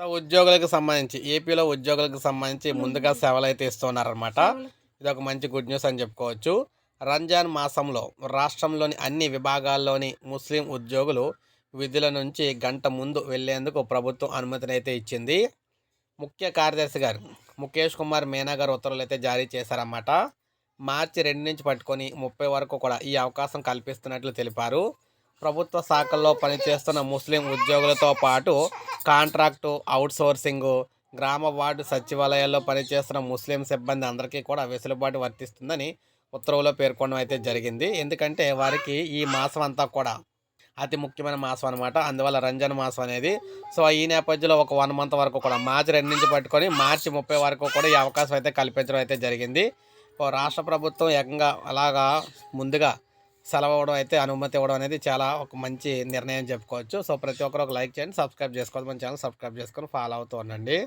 So ఉద్యోగులకు సంబంధించి ఏపీలో ఉద్యోగులకు సంబంధించి ముందుగా సేవలు అయితే ఇస్తున్నారనమాట ఇది ఒక మంచి గుడ్ న్యూస్ అని చెప్పుకోవచ్చు. రంజాన్ మాసంలో రాష్ట్రంలోని అన్ని విభాగాల్లోని ముస్లిం ఉద్యోగులు విధుల నుంచి గంట ముందు వెళ్ళేందుకు ప్రభుత్వం అనుమతిని అయితే ఇచ్చింది. ముఖ్య కార్యదర్శి గారు ముఖేష్ కుమార్ మీనా గారు ఉత్తర్వులు అయితే జారీ చేశారన్నమాట. మార్చి రెండు నుంచి పట్టుకొని ముప్పై వరకు కూడా ఈ అవకాశం కల్పిస్తున్నట్లు తెలిపారు. ప్రభుత్వ శాఖల్లో పనిచేస్తున్న ముస్లిం ఉద్యోగులతో పాటు కాంట్రాక్టు అవుట్సోర్సింగు గ్రామ వార్డు సచివాలయాల్లో పనిచేస్తున్న ముస్లిం సిబ్బంది అందరికీ కూడా వెసులుబాటు వర్తిస్తుందని ఉత్తర్వులో పేర్కొనడం అయితే జరిగింది. ఎందుకంటే వారికి ఈ మాసం అంతా కూడా అతి ముఖ్యమైన మాసం అనమాట అందువల్ల రంజాన్ మాసం అనేది. సో ఈ నేపథ్యంలో ఒక వన్ మంత్ వరకు కూడా మార్చి రెండు నుంచి పట్టుకొని మార్చి ముప్పై వరకు కూడా ఈ అవకాశం అయితే కల్పించడం అయితే జరిగింది. రాష్ట్ర ప్రభుత్వం ఏకంగా అలాగా ముందుగా సెలవు అవ్వడం అయితే అనుమతి ఇవ్వడం అనేది చాలా ఒక మంచి నిర్ణయం చెప్పుకోవచ్చు. సో ప్రతి ఒక్కరు ఒక లైక్ చేయండి సబ్స్క్రైబ్ చేసుకోవాలి. మన ఛానల్ సబ్స్క్రైబ్ చేసుకొని ఫాలో అవుతూ ఉండండి.